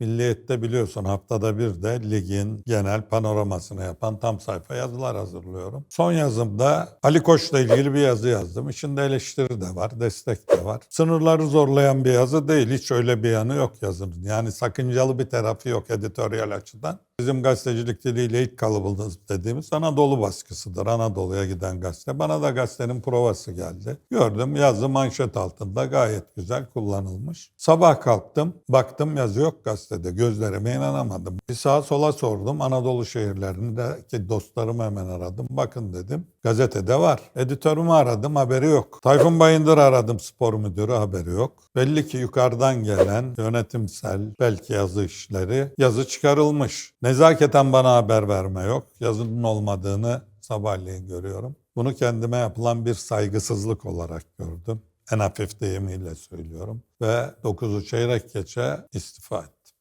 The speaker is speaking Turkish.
Milliyet'te biliyorsun haftada bir de ligin genel panoramasını yapan tam sayfa yazılar hazırlıyorum. Son yazımda Ali Koç'la ilgili bir yazı yazdım. İçinde eleştiri de var, destek de var. Sınırları zorlayan bir yazı değil. Hiç öyle bir yanı yok yazının. Yani sakıncalı bir tarafı yok editoryal açıdan. Bizim gazetecilik diliyle ilk kalıbımız dediğimiz Anadolu baskısıdır. Anadolu'ya giden gazete. Bana da gazetenin provası geldi. Gördüm yazı manşet altında gayet güzel kullanılmış. Sabah kalktım, baktım yazı yok gazetede. Gözlerime inanamadım. Bir sağa sola sordum. Anadolu şehirlerindeki dostlarımı hemen aradım. Bakın dedim. Gazetede var. Editörümü aradım haberi yok. Tayfun Bayındır aradım spor müdürü haberi yok. Belli ki yukarıdan gelen yönetimsel belki yazı işleri yazı çıkarılmış. Nezaketen bana haber verme yok. Yazının olmadığını sabahleyin görüyorum. Bunu kendime yapılan bir saygısızlık olarak gördüm. En hafif deyimiyle söylüyorum. Ve 9'u çeyrek geçe istifa ettim.